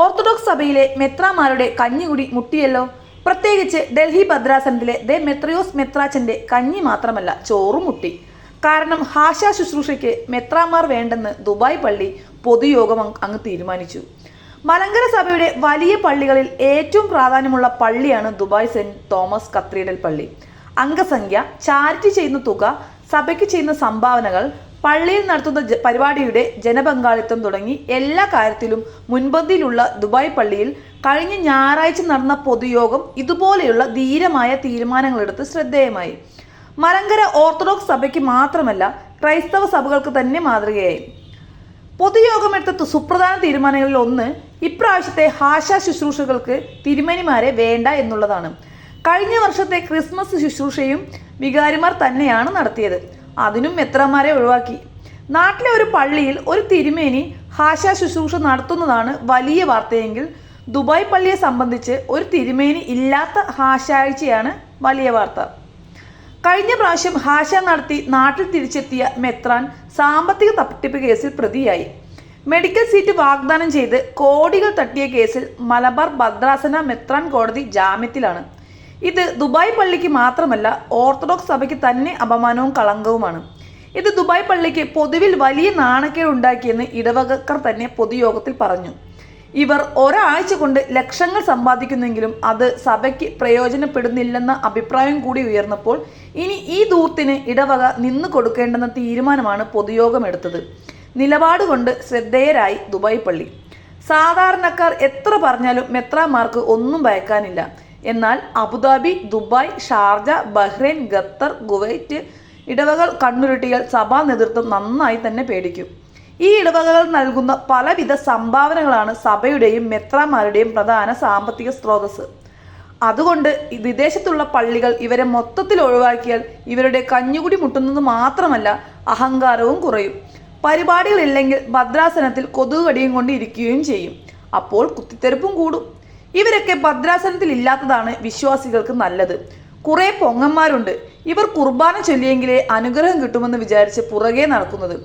Orthodox സഭയിലെ മെത്രാമാരുടെ കഞ്ഞികുടി മുട്ടിയല്ലോ. പ്രത്യേകിച്ച് ഡൽഹി ഭദ്രാസനത്തിലെ ദേ മെത്രയോസ് മെത്രാച്ചന്റെ കഞ്ഞി മാത്രമല്ല ചോറും മുട്ടി. കാരണം ഹാശ ശുശ്രൂഷയ്ക്ക് മെത്രാമാർ വേണ്ടെന്ന് ദുബായ് പള്ളി പൊതുയോഗം അങ്ങ് തീരുമാനിച്ചു. മലങ്കര സഭയുടെ വലിയ പള്ളികളിൽ ഏറ്റവും പ്രാധാന്യമുള്ള പള്ളിയാണ് ദുബായ് സെന്റ് തോമസ് കത്തീഡ്രൽ പള്ളി. അംഗസംഖ്യ ചാരിറ്റി ചെയ്യുന്ന തുക സഭയ്ക്ക് ചെയ്യുന്ന സംഭാവനകൾ പള്ളിയിൽ നടത്തുന്ന പരിപാടിയുടെ ജനപങ്കാളിത്തം തുടങ്ങി എല്ലാ കാര്യത്തിലും മുൻപന്തിയിലുള്ള ദുബായ് പള്ളിയിൽ കഴിഞ്ഞ ഞായറാഴ്ച നടന്ന പൊതുയോഗം ഇതുപോലെയുള്ള ധീരമായ തീരുമാനങ്ങളെടുത്ത് ശ്രദ്ധേയമായി. മലങ്കര ഓർത്തഡോക്സ് സഭയ്ക്ക് മാത്രമല്ല ക്രൈസ്തവ സഭകൾക്ക് തന്നെ മാതൃകയായി. പൊതുയോഗമെടുത്ത സുപ്രധാന തീരുമാനങ്ങളിൽ ഒന്ന് ഇപ്രാവശ്യത്തെ ഹാശ ശുശ്രൂഷകൾക്ക് തിരുമേനിമാരെ വേണ്ട എന്നുള്ളതാണ്. കഴിഞ്ഞ വർഷത്തെ ക്രിസ്മസ് ശുശ്രൂഷയും വികാരിമാർ തന്നെയാണ് നടത്തിയത്. അതിനും മെത്രമാരെ ഒഴിവാക്കി. നാട്ടിലെ ഒരു പള്ളിയിൽ ഒരു തിരുമേനി ഹാശ ശുശ്രൂഷ നടത്തുന്നതാണ് വലിയ വാർത്തയെങ്കിൽ ദുബായ് പള്ളിയെ സംബന്ധിച്ച് ഒരു തിരുമേനി ഇല്ലാത്ത ഹാശാഴ്ചയാണ് വലിയ വാർത്ത. കഴിഞ്ഞ പ്രാവശ്യം ഹാശ നടത്തി നാട്ടിൽ തിരിച്ചെത്തിയ മെത്രാൻ സാമ്പത്തിക തട്ടിപ്പ് കേസിൽ പ്രതിയായി. മെഡിക്കൽ സീറ്റ് വാഗ്ദാനം ചെയ്ത് കോടികൾ തട്ടിയ കേസിൽ മലബാർ ഭദ്രാസന മെത്രാൻ കോടതി ജാമ്യത്തിലാണ്. ഇത് ദുബായ് പള്ളിക്ക് മാത്രമല്ല ഓർത്തഡോക്സ് സഭയ്ക്ക് തന്നെ അപമാനവും കളങ്കവുമാണ്. ഇത് ദുബായ് പള്ളിക്ക് പൊതുവിൽ വലിയ നാണക്കേട് ഉണ്ടാക്കിയെന്ന് ഇടവകക്കാർ തന്നെ പൊതുയോഗത്തിൽ പറഞ്ഞു. ഇവർ ഒരാഴ്ച കൊണ്ട് ലക്ഷങ്ങൾ സമ്പാദിക്കുന്നെങ്കിലും അത് സഭയ്ക്ക് പ്രയോജനപ്പെടുന്നില്ലെന്ന അഭിപ്രായം കൂടി ഉയർന്നപ്പോൾ ഇനി ഈ ദൂർത്തിന് ഇടവക നിന്നു കൊടുക്കേണ്ടെന്ന തീരുമാനമാണ് പൊതുയോഗം എടുത്തത് നിലപാട് കൊണ്ട് ശ്രദ്ധേയരായി ദുബായ് പള്ളി. സാധാരണക്കാർ എത്ര പറഞ്ഞാലും മെത്രാമാർക്ക് ഒന്നും ഭയക്കാനില്ല. എന്നാൽ Abu Dhabi Dubai Sharjah Bahrain Qatar Kuwait ഇടവകൾ കണ്ണുരുട്ടിയാൽ സഭാ നേതൃത്വം നന്നായി തന്നെ പേടിക്കും. ഈ ഇടവകൾ നൽകുന്ന പലവിധ സംഭാവനകളാണ് സഭയുടെയും മെത്രാമാരുടെയും പ്രധാന സാമ്പത്തിക സ്രോതസ് അതുകൊണ്ട് വിദേശത്തുള്ള പള്ളികൾ ഇവരെ മൊത്തത്തിൽ ഒഴിവാക്കിയാൽ ഇവരുടെ കഞ്ഞുകുടി മുട്ടുന്നത് മാത്രമല്ല അഹങ്കാരവും കുറയും. പരിപാടികളില്ലെങ്കിൽ ഭദ്രാസനത്തിൽ കൊതുകടിയും കൊണ്ട് ഇരിക്കുകയും ചെയ്യും. അപ്പോൾ കുത്തിത്തെറുപ്പും കൂടും. ഇവരൊക്കെ ഭദ്രാസനത്തിൽ ഇല്ലാത്തതാണ് വിശ്വാസികൾക്ക് നല്ലത്. കുറെ പൊങ്ങന്മാരുണ്ട്. ഇവർ കുർബാന ചൊല്ലിയെങ്കിലേ അനുഗ്രഹം കിട്ടുമെന്ന് വിചാരിച്ച് പുറകെ നടക്കുന്നത്.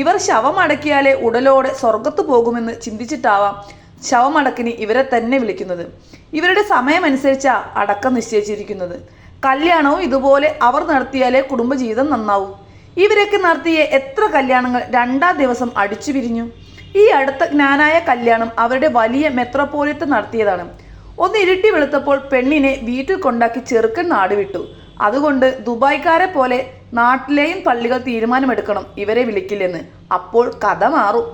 ഇവർ ശവമടക്കിയാലേ ഉടലോടെ സ്വർഗത്ത് പോകുമെന്ന് ചിന്തിച്ചിട്ടാവാം ശവമടക്കിന് ഇവരെ തന്നെ വിളിക്കുന്നത്. ഇവരുടെ സമയമനുസരിച്ചാ അടക്കം നിശ്ചയിച്ചിരിക്കുന്നത്. കല്യാണവും ഇതുപോലെ അവർ നടത്തിയാലേ കുടുംബജീവിതം നന്നാവൂ. ഇവരൊക്കെ നടത്തിയ എത്ര കല്യാണങ്ങൾ രണ്ടാം ദിവസം അടിച്ചു പിരിഞ്ഞു ഈ അടുത്ത ജ്ഞാനായ കല്യാണം അവരുടെ വലിയ മെത്രോപോലിയത്ത് നടത്തിയതാണ്. ഒന്ന് ഇരുട്ടി വെളുത്തപ്പോൾ പെണ്ണിനെ വീട്ടിൽ കൊണ്ടാക്കി ചെറുക്കൻ നാടുവിട്ടു അതുകൊണ്ട് ദുബായ്ക്കാരെ പോലെ നാട്ടിലെയും പള്ളികൾ തീരുമാനമെടുക്കണം ഇവരെ വിളിക്കില്ലെന്ന്. അപ്പോൾ കഥ മാറും.